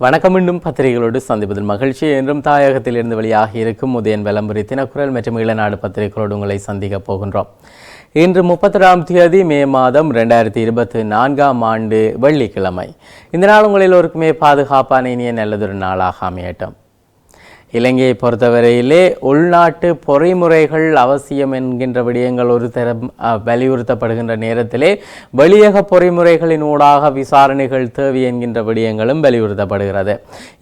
வணக்கம். மீண்டும் பத்திரிகைகளோடு சந்திப்பதில் மகிழ்ச்சி. என்றும் தாயகத்திலிருந்து வெளியாகி இருக்கும் உதயன் விளம்பரி தினக்குரல் மற்றும் ஈழநாடு பத்திரிகைகளோடு உங்களை சந்திக்கப் போகின்றோம். இன்று முப்பத்தொராம் தேதி மே மாதம் ரெண்டாயிரத்தி இருபத்தி நான்காம் ஆண்டு வெள்ளிக்கிழமை. இந்த நாள் உங்களில் ஒருக்குமே பாதுகாப்பான இனிய நல்லதொரு நாளாக அமையட்டும். இலங்கையை பொறுத்தவரையிலே உள்நாட்டு பொறிமுறைகள் அவசியம் என்கின்ற விடயங்கள் ஒரு தரம் வலியுறுத்தப்படுகின்ற நேரத்திலே வெளியக பொறிமுறைகளின் ஊடாக விசாரணைகள் தேவை என்கின்ற விடயங்களும் வலியுறுத்தப்படுகிறது.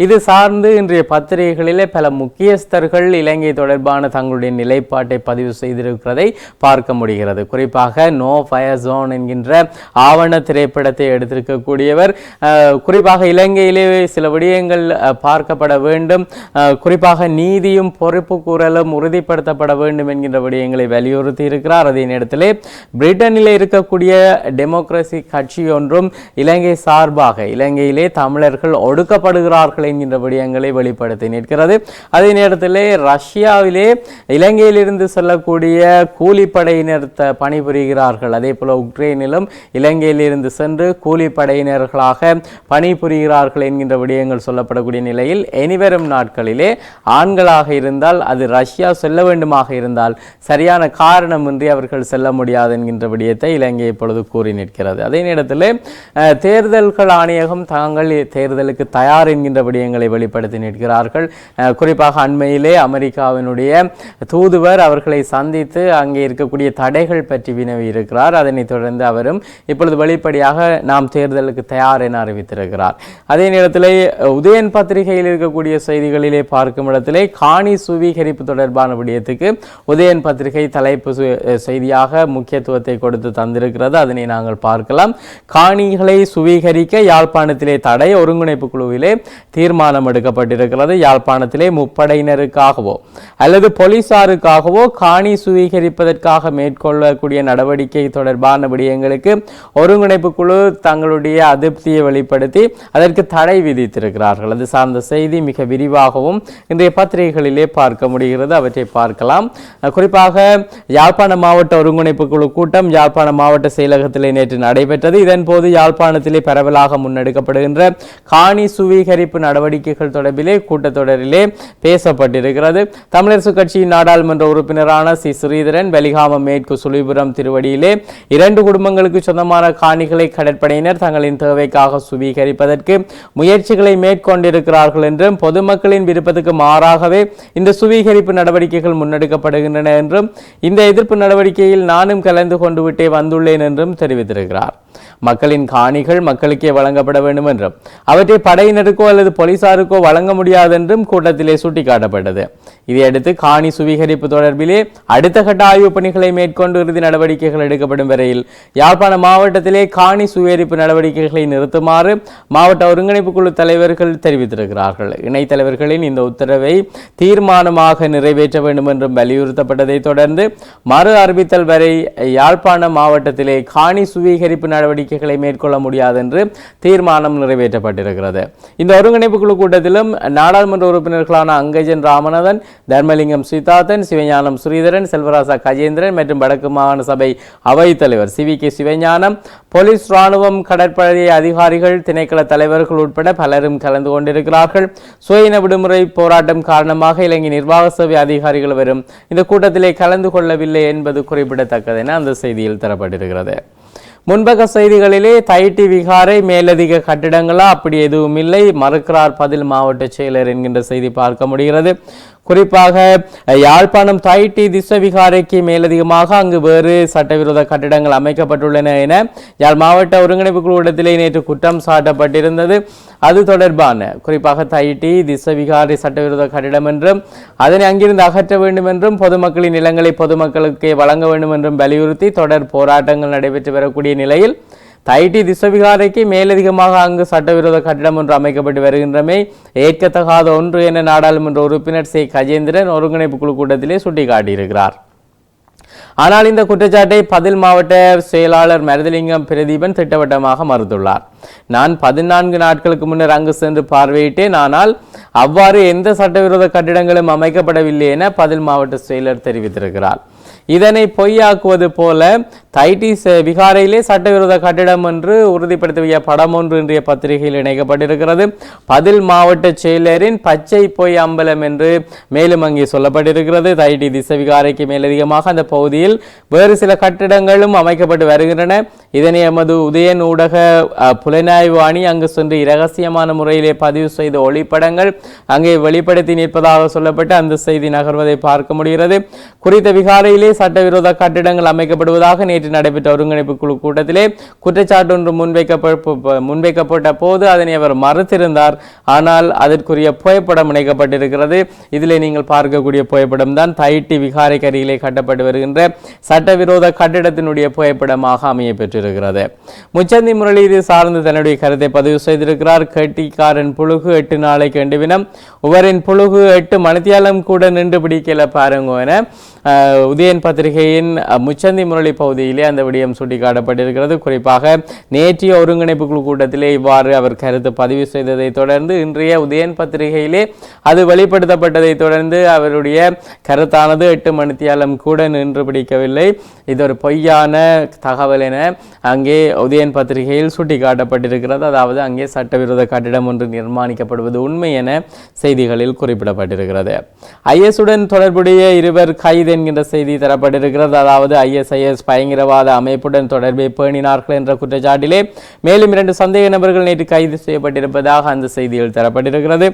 இது சார்ந்து இன்றைய பத்திரிகைகளிலே பல முக்கியஸ்தர்கள் இலங்கை தொடர்பான தங்களுடைய நிலைப்பாட்டை பதிவு செய்திருக்கிறதை பார்க்க முடிகிறது. குறிப்பாக நோ ஃபயர் ஜோன் என்கின்ற ஆவண திரைப்படத்தை எடுத்திருக்கக்கூடியவர் குறிப்பாக இலங்கையிலே சில விடயங்கள் பார்க்கப்பட வேண்டும். குறி குறிப்பாக நீதியும் பொறுப்பு கூறலும் உறுதிப்படுத்தப்பட வேண்டும் என்கின்ற விடயங்களை வலியுறுத்தி இருக்கிறார். அதே நேரத்தில் பிரிட்டனில் இருக்கக்கூடிய டெமோக்ரசி கட்சி ஒன்றும் இலங்கை சார்பாக இலங்கையிலே தமிழர்கள் ஒடுக்கப்படுகிறார்கள் என்கின்ற விடயங்களை வெளிப்படுத்தி நிற்கிறது. அதே நேரத்தில் ரஷ்யாவிலே இலங்கையிலிருந்து செல்லக்கூடிய கூலிப்படையினர் த- பணிபுரிகிறார்கள். அதே போல உக்ரைனிலும் இலங்கையிலிருந்து சென்று கூலிப்படையினர்களாக பணிபுரிகிறார்கள் என்கின்ற விடயங்கள் சொல்லப்படக்கூடிய நிலையில் இனிவரும் நாட்களிலே ஆண்களாக இருந்தால் அது ரஷ்யா செல்ல வேண்டுமாக இருந்தால் சரியான காரணமின்றி அவர்கள் செல்ல முடியாது என்கின்ற விடயத்தை இலங்கை இப்பொழுது கூறி நிற்கிறது. அதே நேரத்தில் தேர்தல்கள் ஆணையகம் தாங்கள் தேர்தலுக்கு தயார் என்கின்ற விடயங்களை வெளிப்படுத்தி நிற்கிறார்கள். குறிப்பாக அண்மையிலே அமெரிக்காவினுடைய தூதுவர் அவர்களை சந்தித்து அங்கே இருக்கக்கூடிய தடைகள் பற்றி வினவி இருக்கிறார் அதனைத் தொடர்ந்து அவரும் இப்பொழுது வெளிப்படையாக நாம் தேர்தலுக்கு தயார் என அறிவித்திருக்கிறார். அதே நேரத்தில் உதயன் பத்திரிகையில் இருக்கக்கூடிய செய்திகளிலே பார்க்க பார்க்கும் இடத்திலே காணி சுவீகரிப்பு தொடர்பான விடயத்துக்கு உதயன் பத்திரிகை தலைப்பு செய்தியாக முக்கியத்துவத்தை கொடுத்து தந்திருக்கிறது. அதனை நாங்கள் பார்க்கலாம். காணிகளை சுவீகரிக்க யாழ்ப்பாணத்திலே தடை ஒருங்கிணைப்பு குழுவிலே தீர்மானம் எடுக்கப்பட்டிருக்கிறது. யாழ்ப்பாணத்திலே முப்படையினருக்காகவோ அல்லது போலீசாருக்காகவோ காணி சுவீகரிப்பதற்காக மேற்கொள்ளக்கூடிய நடவடிக்கை தொடர்பான விடயங்களுக்கு ஒருங்கிணைப்பு குழு தங்களுடைய அதிருப்தியை வெளிப்படுத்தி அதற்கு தடை விதித்திருக்கிறார்கள். அது சார்ந்த செய்தி மிக விரிவாகவும் இன்றைய பத்திரிகைகளிலே பார்க்க முடிகிறது. அவற்றை பார்க்கலாம். குறிப்பாக யாழ்ப்பாண மாவட்ட ஒருங்கிணைப்பு குழு கூட்டம் யாழ்ப்பாண மாவட்ட செயலகத்திலே நேற்று நடைபெற்றது. இதன்போது யாழ்ப்பாணத்திலே பரவலாக முன்னெடுக்கப்படுகின்ற காணி சுவீகரிப்பு நடவடிக்கைகள் தொடர்பிலே கூட்டத்தொடரிலே பேசப்பட்டிருக்கிறது. தமிழரசு கட்சியின் நாடாளுமன்ற உறுப்பினரான சி. ஸ்ரீதரன் வெலிகாம மேற்கு சுழிபுரம் திருவடியிலே இரண்டு குடும்பங்களுக்கு சொந்தமான காணிகளை கடற்படையினர் தங்களின் தேவைக்காக சுவீகரிப்பதற்கு முயற்சிகளை மேற்கொண்டிருக்கிறார்கள் என்றும் பொதுமக்களின் விருப்பத்துக்கு மாறாகவே இந்த சுவீகரிப்பு நடவடிக்கைகள் முன்னெடுக்கப்படுகின்றன என்றும் இந்த எதிர்ப்பு நடவடிக்கையில் நானும் கலந்து கொண்டு விட்டே வந்துள்ளேன் என்றும் தெரிவித்திருக்கிறார். மக்களின் காணிகள் மக்களுக்கே வழங்கப்பட வேண்டும் என்றும் அவற்றை படையினருக்கோ அல்லது போலீசாருக்கோ வழங்க முடியாது என்றும் கூட்டத்திலே சுட்டிக்காட்டப்பட்டது. இதையடுத்து காணி சுவீகரிப்பு தொடர்பிலே அடுத்த கட்ட ஆய்வுப் பணிகளை மேற்கொண்டு இறுதி நடவடிக்கைகள் எடுக்கப்படும் வரையில் யாழ்ப்பாண மாவட்டத்திலே காணி சுவீகரிப்பு நடவடிக்கைகளை நிறுத்துமாறு மாவட்ட ஒருங்கிணைப்பு குழு தலைவர்கள் தெரிவித்திருக்கிறார்கள். இணைத்தலைவர்களின் இந்த உத்தரவு உத்தரவை தீர்மானமாக நிறைவேற்ற வேண்டும் என்றும் வலியுறுத்தப்பட்டதை தொடர்ந்து மறு அறிவித்தல் வரை யாழ்ப்பாணம் மாவட்டத்திலே காணி சுவீகரிப்பு நடவடிக்கைகளை மேற்கொள்ள முடியாது என்று தீர்மானம் நிறைவேற்றப்பட்டிருக்கிறது. இந்த ஒருங்கிணைப்பு குழு கூட்டத்திலும் நாடாளுமன்ற உறுப்பினர்களான அங்கஜன் ராமநாதன் தர்மலிங்கம் சீதாதன் சிவஞானம் ஸ்ரீதரன் செல்வராசா கஜேந்திரன் மற்றும் வடக்கு மாகாண சபை அவைத் தலைவர் C V K Sivagnanam police ராணுவம் கடற்படை அதிகாரிகள் திணைக்கள தலைவர்கள் உட்பட பலரும் கலந்து கொண்டிருக்கிறார்கள். சுயின விடுமுறை போராட்டம் காரணமாக இலங்கை நிர்வாக சபை அதிகாரிகள் வரும் இந்த கூட்டத்திலே கலந்து கொள்ளவில்லை என்பது குறிப்பிடத்தக்கது என அந்த செய்தியில் தரப்பட்டிருக்கிறது. முன்பக்க செய்திகளிலே தைட்டி விகாரை மேலதிக கட்டிடங்களா? அப்படி எதுவும் இல்லை. மறுக்கிறார் பதில் மாவட்ட செயலர் என்கின்ற செய்தி பார்க்க முடிகிறது. குறிப்பாக யாழ்ப்பாணம் தாய்டி திஸ்வ மேலதிகமாக அங்கு வேறு சட்டவிரோத கட்டிடங்கள் அமைக்கப்பட்டுள்ளன என யாழ் மாவட்ட ஒருங்கிணைப்பு குழுவிடத்திலே நேற்று குற்றம் சாட்டப்பட்டிருந்தது. அது தொடர்பான குறிப்பாக தைட்டி திஸ்வ சட்டவிரோத கட்டிடம் என்றும் அதனை அங்கிருந்து அகற்ற வேண்டும் என்றும் பொதுமக்களின் நிலங்களை பொதுமக்களுக்கே வழங்க வேண்டும் என்றும் வலியுறுத்தி தொடர் போராட்டங்கள் நடைபெற்று வரக்கூடிய நிலையில் தைட்டி திசவிகாரைக்கு மேலதிகமாக அங்கு சட்டவிரோத கட்டிடம் ஒன்று அமைக்கப்பட்டு வருகின்றமை ஏற்கத்தகாத ஒன்று என நாடாளுமன்ற உறுப்பினர் சே. கஜேந்திரன் ஒருங்கிணைப்பு குழு கூட்டத்திலே சுட்டிக்காட்டியிருக்கிறார். ஆனால் இந்த குற்றச்சாட்டை பதில் மாவட்ட செயலாளர் மருதலிங்கம் பிரதீபன் திட்டவட்டமாக மறுத்துள்ளார். நான் பதினான்கு நாட்களுக்கு முன்னர் அங்கு சென்று பார்வையிட்டேன். ஆனால் அவ்வாறு எந்த சட்டவிரோத கட்டிடங்களும் அமைக்கப்படவில்லை என பதில் மாவட்ட செயலர் தெரிவித்திருக்கிறார். இதனை பொய்யாக்குவது போல தைட்டிஸ் ச- விகாரையிலே சட்டவிரோத கட்டிடம் என்று உறுதிப்படுத்திய படம் ஒன்று இன்றைய பத்திரிகையில் இணைக்கப்பட்டிருக்கிறது. பதில் மாவட்ட செயலரின் பச்சை பொய் அம்பலம் என்று மேலும் அங்கே சொல்லப்பட்டிருக்கிறது. தைட்டி திசை விகாரைக்கு மேலதிகமாக அந்த பகுதியில் வேறு சில கட்டிடங்களும் அமைக்கப்பட்டு வருகின்றன. இதனை எமது உதயன் ஊடக புலனாய்வு அணி அங்கு சென்று இரகசியமான முறையிலே பதிவு செய்த ஒளிப்படங்கள் அங்கே வெளிப்படுத்தி நிற்பதாக சொல்லப்பட்டு அந்த செய்தி நகர்வதை பார்க்க முடிகிறது. குறித்த விகாரையிலே சட்டவிரோத கட்டிடங்கள் அமைக்கப்படுவதாக நேற்று நடைபெற்ற ஒருங்கிணைப்பு குழு கூட்டத்திலே குற்றச்சாட்டு ஒன்று முன்வைக்கப்பட்ட முன்வைக்கப்பட்ட போது அதனை அவர் மறுத்திருந்தார். ஆனால் அதற்குரிய புகைப்படம் இணைக்கப்பட்டிருக்கிறது. இதில் நீங்கள் பார்க்கக்கூடிய புகைப்படம் தான் தைட்டி விகாரை கட்டப்பட்டு வருகின்ற சட்டவிரோத கட்டிடத்தினுடைய புகைப்படமாக அமைய பெற்றிருக்கிறது. முச்சந்தி முரளி இது சார்ந்து தன்னுடைய கருத்தை பதிவு செய்திருக்கிறார். கட்டிக்காரன் புழுகு எட்டு நாளைக்கு ரெண்டு உவரின் புழுகு எட்டு மணித்தியாலம் கூட நின்று பிடிக்கல பாருங்க என உதயன் பத்திரிகையின் முச்சந்தி முரளி பகுதியில் அந்த விடயம் சுட்டிக்காட்டப்பட்டிருக்கிறது. குறிப்பாக நேற்றைய ஒருங்கிணைப்பு குழு கூட்டத்திலே இவ்வாறு அவர் கருத்து பதிவு செய்ததை தொடர்ந்து இன்றைய உதயன் பத்திரிகையிலே அது வெளிப்படுத்தப்பட்டதை தொடர்ந்து அவருடைய கருத்தானது எட்டு மணித்தியாலம் கூட நின்று பிடிக்கவில்லை. இது ஒரு பொய்யான தகவல் என அங்கே உதயன் பத்திரிகையில் சுட்டிக்காட்டப்பட்டிருக்கிறது. அதாவது அங்கே சட்டவிரோத கட்டிடம் ஒன்று நிர்மாணிக்கப்படுவது உண்மை என செய்திகளில் குறிப்பிடப்பட்டிருக்கிறது. ஐஎஸ் உடன் தொடர்புடைய இருவர் கைது என்கின்ற செய்தி தரப்பட்டிருக்கிறது. அதாவது ஐஎஸ்ஐஎஸ் பயங்கர பயங்கரவாத அமைப்புடன் தொடர்பை பேணினார்கள் என்ற குற்றச்சாட்டிலே மேலும் இரண்டு சந்தேக நபர்கள் நேற்று கைது செய்யப்பட்டிருப்பதாக அந்த செய்தியில் தரப்பட்டிருக்கிறது.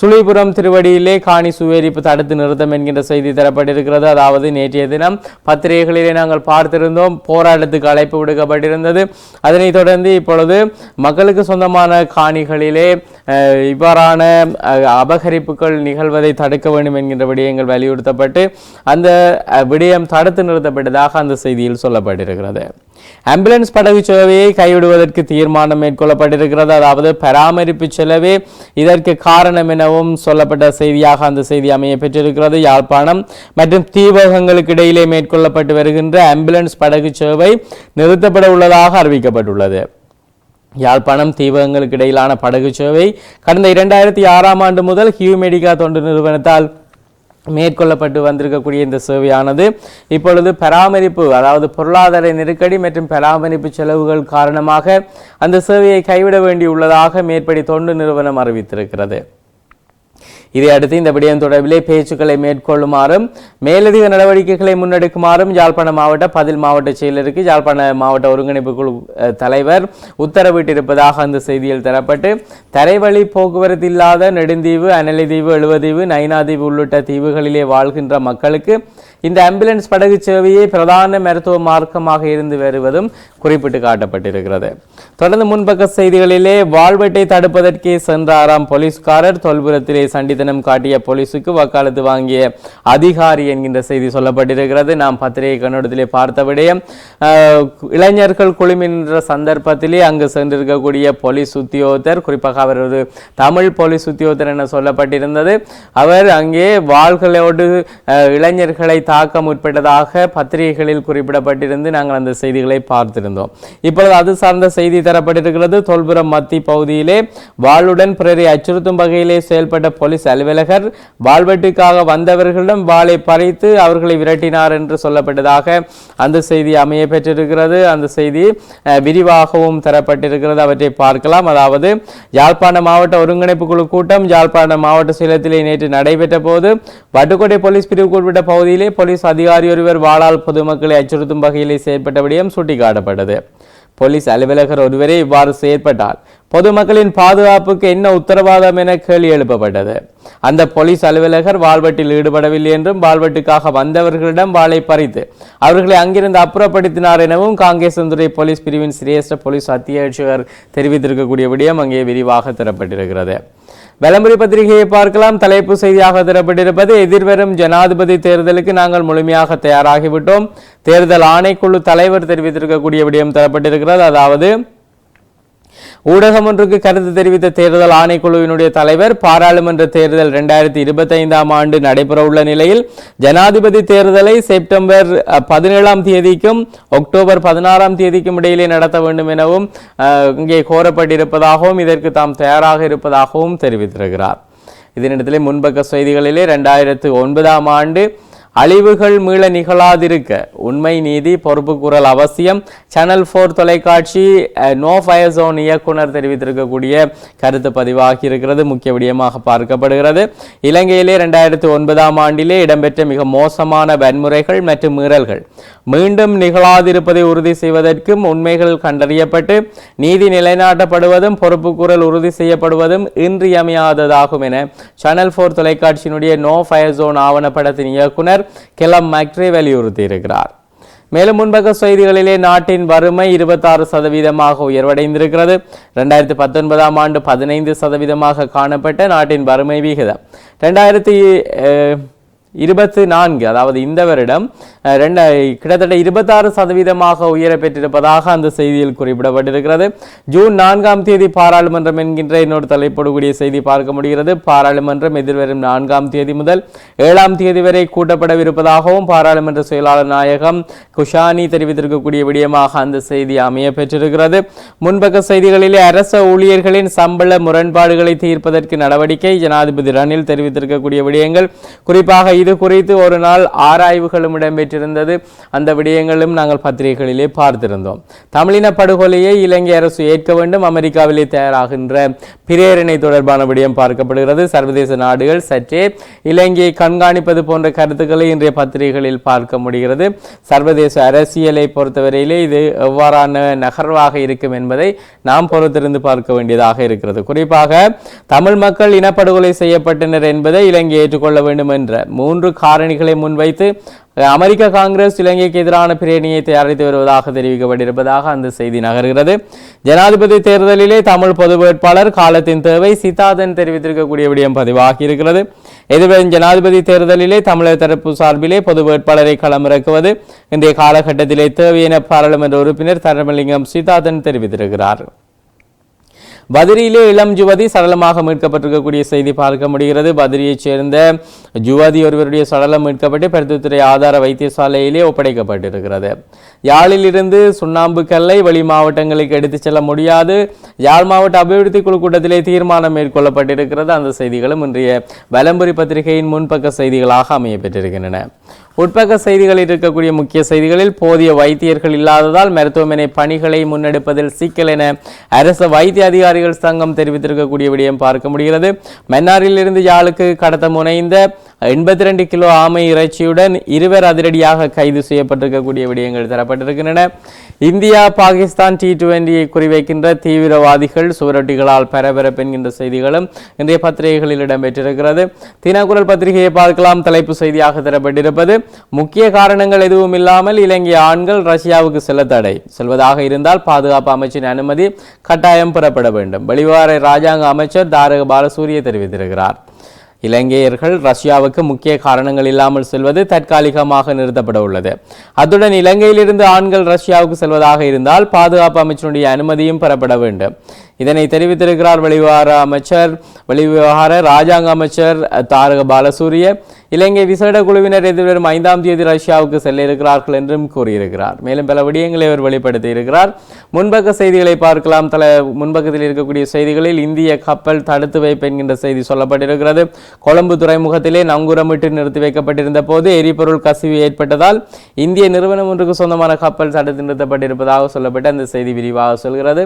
சுழிபுரம் திருவடியிலே காணி சுவேரிப்பு தடுத்து நிறுத்தம் என்கின்ற செய்தி தரப்பட்டிருக்கிறது. அதாவது நேற்றைய தினம் பத்திரிகைகளிலே நாங்கள் பார்த்திருந்தோம். போராட்டத்துக்கு அழைப்பு விடுக்கப்பட்டிருந்தது. அதனைத் தொடர்ந்து இப்பொழுது மக்களுக்கு சொந்தமான காணிகளிலே இவ்வாறான அபகரிப்புகள் நிகழ்வதை தடுக்க வேண்டும் என்கின்ற விடயங்கள் வலியுறுத்தப்பட்டு அந்த விடயம் தடுத்து நிறுத்தப்பட்டதாக அந்த செய்தியில் சொல்லப்பட்டிருக்கிறது. ஆம்புலன்ஸ் படகு சேவையை கைவிடுவதற்கு தீர்மானம் மேற்கொள்ளப்பட்டிருக்கிறது. அதாவது பராமரிப்பு செலவே இதற்கு காரணம் எனவும் சொல்லப்பட்ட செய்தியாக அந்த செய்தி அமைய பெற்றிருக்கிறது. யாழ்ப்பாணம் மற்றும் தீவகங்களுக்கு இடையிலே மேற்கொள்ளப்பட்டு வருகின்ற ஆம்புலன்ஸ் படகு சேவை நிறுத்தப்பட உள்ளதாக அறிவிக்கப்பட்டுள்ளது. யாழ்ப்பாணம் தீவகங்களுக்கு இடையிலான படகு சேவை கடந்த இரண்டாயிரத்தி ஆறாம் ஆண்டு முதல் ஹியூமெடிகா தொண்டு நிறுவனத்தால் மேற்கொள்ளப்பட்டு வந்திருக்கக்கூடிய இந்த சேவையானது இப்பொழுது பராமரிப்பு அதாவது பொருளாதார நெருக்கடி மற்றும் பராமரிப்பு செலவுகள் காரணமாக அந்த சேவையை கைவிட வேண்டியுள்ளதாக மேற்படி தொண்டு நிறுவனம் அறிவித்திருக்கிறது. இதை அடுத்து இந்த விடயம் தொடர்பிலே பேச்சுக்களை மேற்கொள்ளுமாறும் மேலதிக நடவடிக்கைகளை முன்னெடுக்குமாறும் யாழ்ப்பாண மாவட்ட பதில் மாவட்ட செயலருக்கு யாழ்ப்பாண மாவட்ட ஒருங்கிணைப்பு குழு தலைவர் உத்தரவிட்டிருப்பதாக அந்த செய்தியில் தரப்பட்டு தரைவழி போக்குவரத்து இல்லாத நெடுந்தீவு அனலிதீவு எழுவதீவு நைனாதீவு உள்ளிட்ட தீவுகளிலே வாழ்கின்ற மக்களுக்கு இந்த ஆம்புலன்ஸ் படகு சேவையை பிரதான மருத்துவ மார்க்கமாக இருந்து வருவதும் குறிப்பிட்டு காட்டப்பட்டிருக்கிறது. தொடர்ந்து முன்பக்க செய்திகளிலே வாழ்வெட்டை தடுப்பதற்கே சென்றாராம் போலீஸ்காரர் தொல்புரத்திலே சண்டித்தனம் காட்டிய போலீசுக்கு வக்காலத்து வாங்கிய அதிகாரி என்கின்ற செய்தி சொல்லப்பட்டிருக்கிறது. நாம் பத்திரிகை கண்ணோட்டத்திலே பார்த்தபடியே இளைஞர்கள் குழுமின்ற சந்தர்ப்பத்திலே அங்கு சென்றிருக்கக்கூடிய போலீஸ் உத்தியோகத்தர் குறிப்பாக அவர் ஒரு தமிழ் போலீஸ் உத்தியோகத்தர் என சொல்லப்பட்டிருந்தது. அவர் அங்கே வாள்களோடு இளைஞர்களை தாக்கம் உட்பட்டதாக பத்திரிகைகளில் குறிப்பிடப்பட்டிருந்து நாங்கள் அந்த செய்திகளை பார்த்திருந்தோம். இப்பொழுது அது சார்ந்த செய்தி தரப்பட்டிருக்கிறது. தொல்புரம் மத்தி பகுதியிலே வாளுடன் பிறரை அச்சுறுத்தும் வகையிலே செயல்பட்ட போலீஸ் அலுவலகர் வாழ்வெட்டுக்காக வந்தவர்களிடம் வாளை பறித்து அவர்களை விரட்டினார் என்று சொல்லப்பட்டதாக அந்த செய்தி அமைய பெற்றிருக்கிறது. அந்த செய்தி விரிவாகவும் தரப்பட்டிருக்கிறது. அவற்றை பார்க்கலாம். அதாவது யாழ்ப்பாண மாவட்ட ஒருங்கிணைப்பு குழு கூட்டம் யாழ்ப்பாண மாவட்ட சேலத்திலே நேற்று நடைபெற்ற போது வட்டுக்கோட்டை போலீஸ் பிரிவுக்கு உட்பட்ட பகுதியிலே போலீஸ் அதிகாரி ஒருவர் வாழால் பொதுமக்களை அச்சுறுத்தும் வகையிலே செயற்பட்ட விடயம் சுட்டிக்காட்டப்பட்டது. போலீஸ் அலுவலகர் ஒருவரே இவ்வாறு செயற்பட்டால் பொதுமக்களின் பாதுகாப்புக்கு என்ன உத்தரவாதம் என கேள்வி எழுப்பப்பட்டது. அந்த போலீஸ் அலுவலகர் வாழ்வெட்டில் ஈடுபடவில்லை என்றும் வாழ்வெட்டுக்காக வந்தவர்களிடம் வாளை பறித்து அவர்களை அங்கிருந்து அப்புறப்படுத்தினார் எனவும் காங்கேசந்துறை போலீஸ் பிரிவின் சிரேஷ்ட போலீஸ் அத்தியட்சகர் தெரிவித்திருக்கக்கூடிய விடயம் அங்கே விரிவாக தரப்பட்டிருக்கிறது. விளம்பரி பத்திரிகையை பார்க்கலாம். தலைப்பு செய்தியாக தரப்பட்டிருப்பது எதிர்வரும் ஜனாதிபதி தேர்தலுக்கு நாங்கள் முழுமையாக தயாராகிவிட்டோம். தேர்தல் ஆணைக்குழு தலைவர் தெரிவித்திருக்கக்கூடிய விடயம் தரப்பட்டிருக்கிறது. அதாவது ஊடகம் ஒன்றுக்கு கருத்து தெரிவித்த தேர்தல் ஆணைக்குழுவினுடைய தலைவர் பாராளுமன்ற தேர்தல் இரண்டாயிரத்தி இருபத்தைந்தாம் ஆண்டு நடைபெறவுள்ள நிலையில் ஜனாதிபதி தேர்தலை செப்டம்பர் பதினேழாம் தேதிக்கும் அக்டோபர் பதினாறாம் தேதிக்கும் இடையிலே நடத்த வேண்டும் எனவும் இங்கே கோரப்பட்டிருப்பதாகவும் இதற்கு தாம் தயாராக இருப்பதாகவும் தெரிவித்திருக்கிறார். இதனிடத்திலே முன்பக்க செய்திகளிலே ரெண்டாயிரத்து ஒன்பதாம் ஆண்டு அழிவுகள் மீள நிகழாதிருக்க. உண்மை நீதி பொறுப்பு கூறல் அவசியம். சேனல் ஃபோர் தொலைக்காட்சி நோ ஃபயர் ஜோன் இயக்குனர் தெரிவித்திருக்கக்கூடிய கருத்து பதிவாகி இருக்கிறது. முக்கிய விடயமாக பார்க்கப்படுகிறது. இலங்கையிலே ரெண்டாயிரத்தி ஒன்பதாம் ஆண்டிலே இடம்பெற்ற மிக மோசமான வன்முறைகள் மற்றும் மீறல்கள். மீண்டும் நிகழாதிருப்பதை உறுதி செய்வதற்கும் உண்மைகள் கண்டறியப்பட்டு நீதி நிலைநாட்டப்படுவதும் பொறுப்புக்கூறல் உறுதி செய்யப்படுவதும் இன்றியமையாததாகும் என சேனல் ஃபோர் தொலைக்காட்சியினுடைய நோ ஃபயர் ஜோன் ஆவணப்படத்தின் இயக்குனர் கெலம் மக்ரே வலியுறுத்தியிருக்கிறார் மேலும் முன்பக்க செய்திகளிலே நாட்டின் வறுமை இருபத்தாறு சதவீதமாக உயர்வடைந்திருக்கிறது. ரெண்டாயிரத்தி பத்தொன்பதாம் ஆண்டு பதினைந்து சதவீதமாக காணப்பட்ட நாட்டின் வறுமை விகிதம். ரெண்டாயிரத்தி இருபத்தி நான்கு அதாவது இந்த வருடம் அஹ், ரெண்ட கிட்டத்தட்ட இருபத்தாறு சதவீதமாக உயர பெற்றிருப்பதாக அந்த செய்தியில் குறிப்பிடப்பட்டிருக்கிறது. ஜூன் நான்காம் தேதி பாராளுமன்றம் என்கின்ற இன்னொரு தலைப்படக்கூடிய செய்தி பார்க்க முடிகிறது. பாராளுமன்றம் எதிர்வரும் நான்காம் தேதி முதல் ஏழாம் தேதி வரை கூட்டப்படவிருப்பதாகவும் பாராளுமன்ற செயலாளர் நாயகம் குஷானி தெரிவித்திருக்கக்கூடிய விடயமாக அந்த செய்தி அமைய பெற்றிருக்கிறது. முன்பக்க செய்திகளிலே அரச ஊழியர்களின் சம்பள முரண்பாடுகளை தீர்ப்பதற்கு நடவடிக்கை ஜனாதிபதி ரணில் தெரிவித்திருக்கக்கூடிய விடயங்கள் குறிப்பாக இது குறித்து ஒரு நாள் ஆராய்வுகளும் இடம்பெற்றிருந்தது. அந்த விடயங்களும் நாங்கள் பத்திரிகைகளிலே பார்த்திருந்தோம். தமிழின படுகொலையை இலங்கை அரசு ஏற்க வேண்டும் அமெரிக்காவிலே தயாராகின்ற பிரேரணை தொடர்பான விடயம் பார்க்கப்படுகிறது. சர்வதேச நாடுகள் சற்றே இலங்கையை கண்காணிப்பது போன்ற கருத்துக்களை இன்றைய பத்திரிகைகளில் பார்க்க முடிகிறது. சர்வதேச அரசியலை பொறுத்தவரையிலே இது எவ்வாறான நகர்வாக இருக்கும் என்பதை நாம் பொறுத்திருந்து பார்க்க வேண்டியதாக இருக்கிறது. குறிப்பாக தமிழ் மக்கள் இனப்படுகொலை செய்யப்பட்டனர் என்பதை இலங்கை ஏற்றுக்கொள்ள வேண்டும் என்ற மூன்று மூன்று காரணிகளை முன்வைத்து அமெரிக்க காங்கிரஸ் இலங்கைக்கு எதிரான பிரேரணியை தயாரித்து வருவதாக தெரிவிக்கப்பட்டிருப்பதாக அந்த செய்தி நகர்கிறது. ஜனாதிபதி தேர்தலிலே தமிழ் பொது வேட்பாளர் காலத்தின் தேவை சித்தாதன் தெரிவித்திருக்கக்கூடிய விடயம் பதிவாகி இருக்கிறது. எதிர்வரும் ஜனாதிபதி தேர்தலிலே தமிழர் தரப்பு சார்பிலே பொது வேட்பாளரை களமிறக்குவது. இன்றைய காலகட்டத்திலே தேவை என பாராளுமன்ற உறுப்பினர் தரமலிங்கம் சீதாதன் தெரிவித்திருக்கிறார். பதிரியிலே இளம் ஜுவதி சரளமாக மீட்கப்பட்டிருக்கக்கூடிய செய்தி பார்க்க முடிகிறது. பதிரியைச் சேர்ந்த ஜுவாதி ஒருவருடைய சடலம் மீட்கப்பட்டு பருத்தித்துறை ஆதார வைத்தியசாலையிலே ஒப்படைக்கப்பட்டிருக்கிறது. யாழிலிருந்து சுண்ணாம்பு கல்லை வெளி மாவட்டங்களுக்கு எடுத்துச் செல்ல முடியாது. யாழ் மாவட்ட அபிவிருத்தி குழு கூட்டத்திலே தீர்மானம் மேற்கொள்ளப்பட்டிருக்கிறது. அந்த செய்திகளும் இன்றைய வலம்புரி பத்திரிகையின் முன்பக்க செய்திகளாக அமைய பெற்றிருக்கின்றன உட்பக்க செய்திகளில் இருக்கக்கூடிய முக்கிய செய்திகளில் போதிய வைத்தியர்கள் இல்லாததால் மருத்துவமனை பணிகளை முன்னெடுப்பதில் சிக்கல் என அரசு வைத்திய அதிகாரிகள் சங்கம் தெரிவித்திருக்கக்கூடிய விடயம் பார்க்க முடிகிறது. மன்னாரில் இருந்து யாழுக்கு கடத்த முனைந்த எண்பத்தி ரெண்டு கிலோ ஆமை இறைச்சியுடன் இருவர் அதிரடியாக கைது செய்யப்பட்டிருக்கக்கூடிய விடயங்கள் தரப்பட்டிருக்கின்றன. இந்தியா பாகிஸ்தான் டி டுவெண்டியை குறிவைக்கின்ற தீவிரவாதிகள் சுவரொட்டிகளால் பரபரப்பு என்கின்ற செய்திகளும் இன்றைய பத்திரிகைகளில் இடம்பெற்றிருக்கிறது. தினக்குரல் பத்திரிகையை பார்க்கலாம். தலைப்பு செய்தியாக தரப்பட்டிருப்பது முக்கிய காரணங்கள் எதுவும் இல்லாமல் இலங்கை ஆண்கள் ரஷ்யாவுக்கு செல்ல தடை. செல்வதாக இருந்தால் பாதுகாப்பு அமைச்சின் அனுமதி கட்டாயம் பெறப்பட வேண்டும். வெளிவார ராஜாங்க அமைச்சர் தாரக பாலசூரிய தெரிவித்திருக்கிறார். இலங்கையர்கள் ரஷ்யாவுக்கு முக்கிய காரணங்கள் இல்லாமல் செல்வது தற்காலிகமாக நிறுத்தப்பட உள்ளது. அத்துடன் இலங்கையிலிருந்து ஆண்கள் ரஷ்யாவுக்கு செல்வதாக இருந்தால் பாதுகாப்பு அமைச்சருடைய அனுமதியும் பெறப்பட வேண்டும். இதனை தெரிவித்திருக்கிறார் வெளிவிவகார அமைச்சர் வெளிவிவகார ராஜாங்க அமைச்சர் தாரக பாலசூரிய. இலங்கை விசேட குழுவினர் எதிர்வரும் ஐந்தாம் தேதி ரஷ்யாவுக்கு செல்ல இருக்கிறார்கள் என்றும் கூறியிருக்கிறார். மேலும் பல விடயங்களை அவர் வெளிப்படுத்தி இருக்கிறார். முன்பக்க செய்திகளை பார்க்கலாம். தல முன்பக்கத்தில் இருக்கக்கூடிய செய்திகளில் இந்திய கப்பல் தடுத்து வைப்பு என்கின்ற செய்தி சொல்லப்பட்டிருக்கிறது. கொழும்பு துறைமுகத்திலே நங்குரமிட்டு நிறுத்தி வைக்கப்பட்டிருந்த போது எரிபொருள் கசிவு ஏற்பட்டதால் இந்திய நிறுவனம் ஒன்றுக்கு சொந்தமான கப்பல் தடுத்து நிறுத்தப்பட்டிருப்பதாக சொல்லப்பட்ட அந்த செய்தி விரிவாக சொல்கிறது.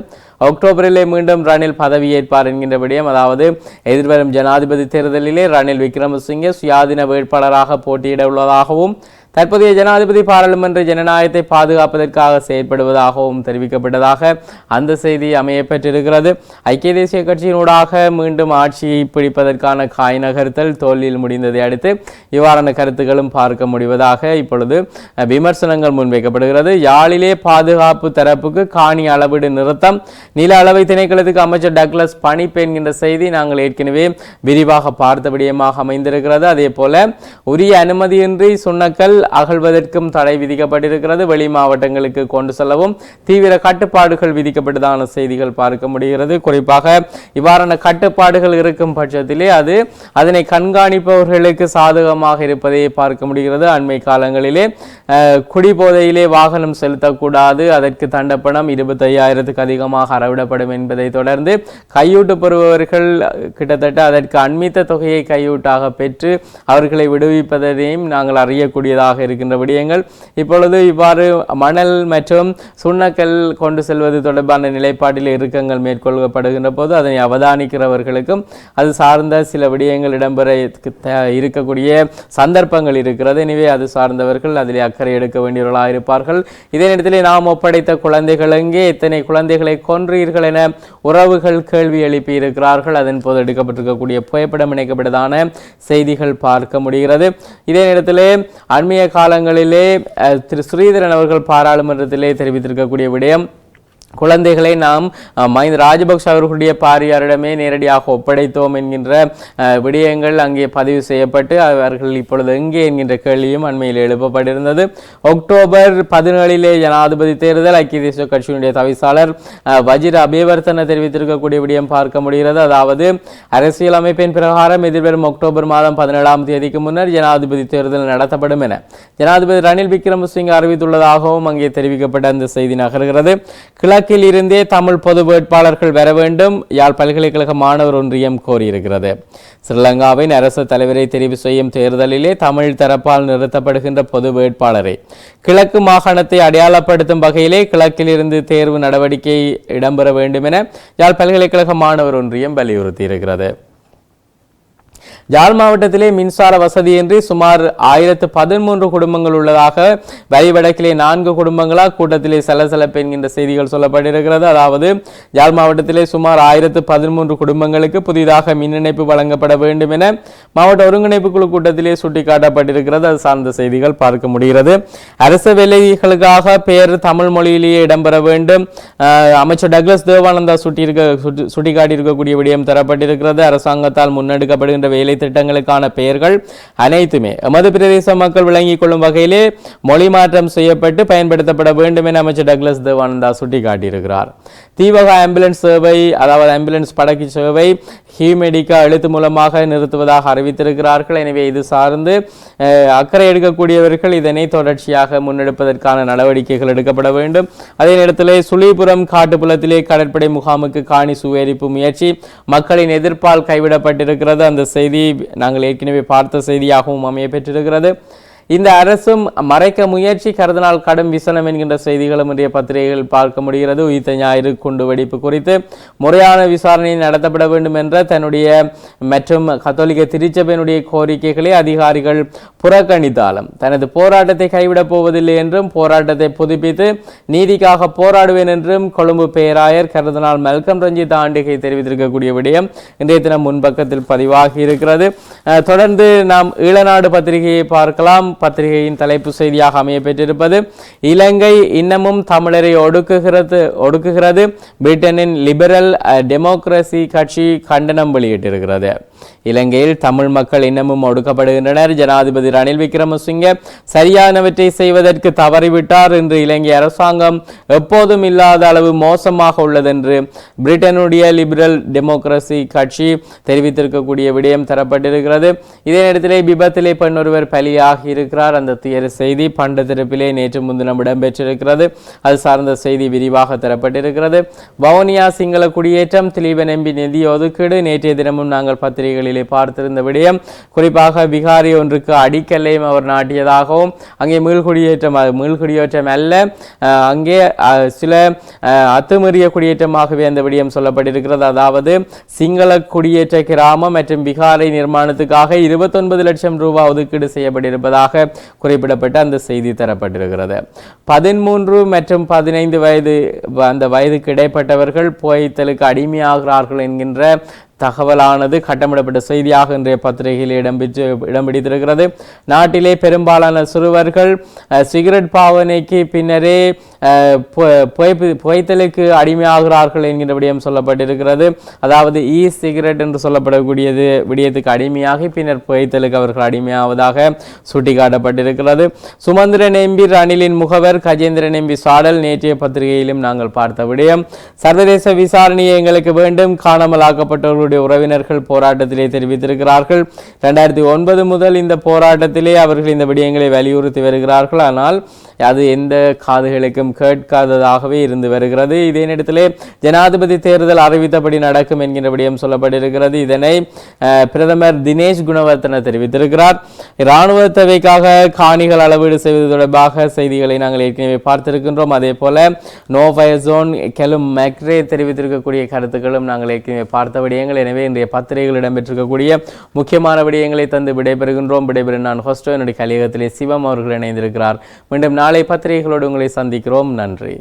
அக்டோபரிலே மீண்டும் ரணில் பதவியேற்பார் என்கின்ற விடயம் அதாவது எதிர்வரும் ஜனாதிபதி தேர்தலிலே ரணில் விக்ரமசிங்கே சுயாதீன வேட்பாளராக போட்டியிட உள்ளதாகவும் தற்போதைய ஜனாதிபதி பாராளுமன்ற ஜனநாயகத்தை பாதுகாப்பதற்காக செயற்படுவதாகவும் தெரிவிக்கப்பட்டதாக அந்த செய்தி அமைய பெற்றிருக்கிறது ஐக்கிய தேசிய கட்சியினூடாக மீண்டும் ஆட்சியை பிடிப்பதற்கான காய் நகர்த்தல் தோல்வியில் முடிந்ததை அடுத்து இவ்வாறான கருத்துக்களும் பார்க்க முடிவதாக இப்பொழுது விமர்சனங்கள் முன்வைக்கப்படுகிறது. யாழிலே பாதுகாப்பு தரப்புக்கு காணி அளவீடு நிறுத்தம் நில அளவை திணைக்களத்துக்கு அமைச்சர் டக்ளஸ் பணிப்பு என்கின்ற செய்தி நாங்கள் ஏற்கனவே விரிவாக பார்த்த விடயமாக அமைந்திருக்கிறது. அதே போல உரிய அனுமதியின்றி சுண்ணக்கல் அகழ்வதற்கும் தடை விதிக்கப்பட்டிருக்கிறது. வெளி மாவட்டங்களுக்கு கொண்டு செல்லவும் தீவிர கட்டுப்பாடுகள் விதிக்கப்பட்டதான செய்திகள் பார்க்க முடிகிறது. குறிப்பாக இவ்வாறான கட்டுப்பாடுகள் இருக்கும் பட்சத்திலே அது அதனை கண்காணிப்பவர்களுக்கு சாதகமாக இருப்பதை பார்க்க முடிகிறது. அண்மை காலங்களிலே குடிபோதையிலே வாகனம் செலுத்தக்கூடாது. அதற்கு தண்டப்பணம் இருபத்தையாயிரத்துக்கு அதிகமாக அறவிடப்படும் என்பதை தொடர்ந்து கையூட்டு பெறுபவர்கள் கிட்டத்தட்ட அதற்கு அண்மித்த தொகையை கையூட்டாக பெற்று அவர்களை விடுவிப்பதையும் நாங்கள் அறியக்கூடியதாக இருக்கின்ற விடயங்கள். இப்பொழுது இவ்வாறு மணல் மற்றும் சுண்ணக்கல் கொண்டு செல்வது தொடர்பான நிலைப்பாட்டில் இறுக்கங்கள் மேற்கொள்ளப்படுகின்ற போது அதனை அவதானிக்கிறவர்களுக்கும் அது சார்ந்த சில விடயங்கள் இடம்பெற இருக்கக்கூடிய சந்தர்ப்பங்கள் இருக்கிறது. எனவே அது சார்ந்தவர்கள் அதில் அக்கறை எடுக்க வேண்டியவர்களாக இருப்பார்கள். இதே நேரத்தில் நாம் ஒப்படைத்த குழந்தைகள் எங்கே எத்தனை குழந்தைகளை கொன்றீர்கள் என உறவுகள் கேள்வி எழுப்பி இருக்கிறார்கள். அதன் போது எடுக்கப்பட்டிருக்கக்கூடிய புகைப்படம் இணைக்கப்பட்டதான செய்திகள் பார்க்க முடிகிறது. இதே நேரத்தில் அண்மைய காலங்களிலே திரு ஸ்ரீதரன் அவர்கள் பாராளுமன்றத்திலே தெரிவித்திருக்கக்கூடிய விடயம் குழந்தைகளை நாம் மஹிந்த ராஜபக்ஷ அவர்களுடைய பாரியாரிடமே நேரடியாக ஒப்படைத்தோம் என்கின்ற விடயங்கள் அங்கே பதிவு செய்யப்பட்டு அவர்கள் இப்பொழுது எங்கே என்கின்ற கேள்வியும் அண்மையில் எழுப்பப்பட்டிருந்தது. அக்டோபர் பதினேழிலே ஜனாதிபதி தேர்தல் ஐக்கிய தேசிய கட்சியினுடைய தவிசாளர் வஜிர அபிவர்த்தனை தெரிவித்திருக்கக்கூடிய விடயம் பார்க்க முடிகிறது. அதாவது அரசியலமைப்பின் பிரகாரம் எதிர்வரும் அக்டோபர் மாதம் பதினேழாம் தேதிக்கு முன்னர் ஜனாதிபதி தேர்தல் நடத்தப்படும் என ஜனாதிபதி ரணில் விக்ரமசிங்க அறிவித்துள்ளதாகவும் அங்கே தெரிவிக்கப்பட்ட அந்த செய்தி நகர்கிறது. கிழக்கில் இருந்தே தமிழ் பொது வேட்பாளர்கள் வர வேண்டும். யாழ் பல்கலைக்கழக மாணவர் ஒன்றியம் கோரியிருக்கிறது. ஸ்ரீலங்காவின் அரசு தலைவரை தெரிவு செய்யும் தேர்தலிலே தமிழ் தரப்பால் நிறுத்தப்படுகின்ற பொது வேட்பாளரை கிழக்கு மாகாணத்தை அடையாளப்படுத்தும் வகையிலே கிழக்கில் இருந்து தேர்வு நடவடிக்கை இடம்பெற வேண்டும் என யாழ் பல்கலைக்கழக மாணவர் ஒன்றியம் வலியுறுத்தியிருக்கிறது. யாழ் மாவட்டத்திலே மின்சார வசதியின்றி சுமார் ஆயிரத்து பதிமூன்று குடும்பங்கள் உள்ளதாக வரிவடக்கிலே நான்கு குடும்பங்களாக கூட்டத்திலே சலசலப்பு என்கின்ற செய்திகள் சொல்லப்பட்டிருக்கிறது. அதாவது யாழ் மாவட்டத்திலே சுமார் ஆயிரத்து பதிமூன்று குடும்பங்களுக்கு புதிதாக மின் இணைப்பு வழங்கப்பட வேண்டும் என மாவட்ட ஒருங்கிணைப்பு குழு கூட்டத்திலே சுட்டிக்காட்டப்பட்டிருக்கிறது. அது சார்ந்த செய்திகள் பார்க்க முடிகிறது. அரசு வேலைகளுக்காக பெயர் தமிழ் மொழியிலேயே இடம்பெற வேண்டும். அமைச்சர் டக்ளஸ் தேவானந்தா சுட்டியிருக்க சுட்டி சுட்டிக்காட்டியிருக்கக்கூடிய விடயம் தரப்பட்டிருக்கிறது. அரசாங்கத்தால் முன்னெடுக்கப்படுகின்ற வேலை திட்டங்களுக்கான பெயர்கள் அனைத்துமே. எமது பிரதேச மக்கள் விளங்கிக் கொள்ளும் வகையிலே மொழி மாற்றம் செய்யப்பட்டு பயன்படுத்தப்பட வேண்டும் என அமைச்சர் டக்ளஸ் தேவானந்தா சுட்டிக்காட்டியிருக்கிறார். தீவக ஆம்புலன்ஸ் சேவை அதாவது ஆம்புலன்ஸ் படகு சேவை ஹியூமெடிக்கா எழுத்து மூலமாக நிறுத்துவதாக அறிவித்திருக்கிறார்கள். எனவே இது சார்ந்து அக்கறை எடுக்கக்கூடியவர்கள் இதனை தொடர்ச்சியாக முன்னெடுப்பதற்கான நடவடிக்கைகள் எடுக்கப்பட வேண்டும். அதே நேரத்தில் சுழிபுரம் காட்டுப்புலத்திலே கடற்படை முகாமுக்கு காணி சுவேரிப்பு முயற்சி மக்களின் எதிர்ப்பால் கைவிடப்பட்டிருக்கிறது. அந்த செய்தி நாங்கள் ஏற்கனவே பார்த்த செய்தியாகவும் அமைய பெற்றிருக்கிறது. இந்த அரசும் மறைக்க முயற்சி கருதினால் கடும் விசனம் என்கின்ற செய்திகளும் இன்றைய பத்திரிகைகள் பார்க்க முடிகிறது. உயிர்த்த ஞாயிறு குண்டு வெடிப்பு குறித்து முறையான விசாரணை நடத்தப்பட வேண்டும் என்ற தன்னுடைய மற்றும் கத்தோலிக்க திருச்சபையினுடைய கோரிக்கைகளை அதிகாரிகள் புறக்கணித்தாலும் தனது போராட்டத்தை கைவிடப் போவதில்லை என்றும் போராட்டத்தை புதுப்பித்து நீதிக்காக போராடுவேன் என்றும் கொழும்பு பேராயர் கருதினால் மெல்கம் ரஞ்சித் ஆண்டிகை தெரிவித்திருக்கக்கூடிய விடயம் இன்றைய தினம் முன்பக்கத்தில் பதிவாகி இருக்கிறது. தொடர்ந்து நாம் ஈழநாடு பத்திரிகையை பார்க்கலாம். பத்திரிகையின் தலைப்பு செய்தியாக அமைய பெற்றிருப்பது இலங்கை இன்னமும் தமிழரை ஒடுக்குகிறது ஒடுக்குகிறது. பிரிட்டனின் லிபரல் டெமோக்ரசி கட்சி கண்டனம் வெளியிட்டிருக்கிறது. இலங்கையில் தமிழ் மக்கள் இன்னமும் ஒடுக்கப்படுகின்றனர். ஜனாதிபதி ரணில் விக்ரமசிங்கே சரியானவற்றை செய்வதற்கு தவறிவிட்டார் என்று இலங்கை அரசாங்கம் எப்போதும் இல்லாத அளவு மோசமாக உள்ளதென்று பிரிட்டனுடைய லிபரல் டெமோக்ரசி கட்சி தெரிவித்திருக்கக்கூடிய விடயம் தரப்பட்டிருக்கிறது. இதே நேரத்திலே விபத்திலே பெண் ஒருவர் பலியாகி இருக்கிறார் அந்த துயர செய்தி பண்ட திறப்பிலே நேற்று முன்தினம் இடம்பெற்றிருக்கிறது. அது சார்ந்த செய்தி விரிவாக தரப்பட்டிருக்கிறது. வவுனியா சிங்கள குடியேற்றம் திலீபன் எம்பி நிதி ஒதுக்கீடு. நேற்றைய தினமும் நாங்கள் பத்திரிகைகளிலே பார்த்திருந்த விடயம் குறிப்பாக விகாரி ஒன்றுக்கு அடிக்கல்லையும் அவர் நாட்டியதாகவும் அங்கே மீள்குடியேற்றம் மீள்குடியேற்றம் அல்ல அங்கே சில அத்துமீறிய குடியேற்றமாகவே அந்த விடயம் சொல்லப்பட்டிருக்கிறது. அதாவது சிங்கள குடியேற்ற கிராமம் மற்றும் விகாரை நிர்மாணத்துக்காக இருபத்தொன்பது லட்சம் ரூபாய் ஒதுக்கீடு செய்யப்பட்டிருப்பதாக குறிப்பிடப்பட்ட அந்த செய்தி தரப்பட்டிருக்கிறது. பதிமூன்று மற்றும் பதினைந்து வயது அந்த வயதுக்கு இடைப்பட்டவர்கள் புகைத்தலுக்கு அடிமையாகிறார்கள் என்கின்ற தகவலானது கட்டமிடப்பட்ட செய்தியாக இன்றைய பத்திரிகையில் இடம்பெற்று இடம் பிடித்திருக்கிறது நாட்டிலே பெரும்பாலான சிறுவர்கள் சிகரெட் பாவனைக்கு பின்னரே புகைத்தலுக்கு அடிமையாகிறார்கள் என்கின்ற விடயம் சொல்லப்பட்டிருக்கிறது. அதாவது இ சிகரெட் என்று சொல்லப்படக்கூடியது விடயத்துக்கு அடிமையாகி பின்னர் புகைத்தலுக்கு அவர்கள் அடிமையாவதாக சுட்டிக்காட்டப்பட்டிருக்கிறது. சுமந்திரன் எம்பி ரணிலின் முகவர் கஜேந்திரன் எம்பி சாடல் நேற்றைய பத்திரிகையிலும் நாங்கள் பார்த்த விடயம். சர்வதேச விசாரணையை எங்களுக்கு வேண்டும் காணாமலாக்கப்பட்டவர்களுடைய உறவினர்கள் போராட்டத்திலே தெரிவித்திருக்கிறார்கள். ரெண்டாயிரத்தி ஒன்பது முதல் இந்த போராட்டத்திலே அவர்கள் இந்த விடயங்களை வலியுறுத்தி வருகிறார்கள். ஆனால் அது எந்த காதுகளுக்கும் கேட்காததாகவே இருந்து வருகிறது. இதே நேரத்திலே ஜனாதிபதி தேர்தல் அறிவித்தபடி நடக்கும் என்கின்ற விடயம் சொல்லப்பட்டிருக்கிறது. இதனை பிரதமர் தினேஷ் குணவர்த்தன தெரிவித்திருக்கிறார். இராணுவ தேவைக்காக காணிகள் அளவீடு செய்வது தொடர்பாக செய்திகளை நாங்கள் ஏற்கனவே பார்த்திருக்கின்றோம். அதே போல no fire zone Callum Macrae தெரிவித்திருக்கக்கூடிய கருத்துக்களும் நாங்கள் ஏற்கனவே பார்த்த விடயங்கள் எனவே இன்றைய பத்திரிகைகள் இடம்பெற்றிருக்கக்கூடிய முக்கியமான விடயங்களை தந்து விடைபெறுகின்றோம். விடைபெறும் நான் ஹோஸ்டோ என்னுடைய கலியகத்திலே சிவம் அவர்கள் இணைந்திருக்கிறார். மீண்டும் நாளை பத்திரிகைகளோடு உங்களை சந்திக்கிறோம். நன்றி.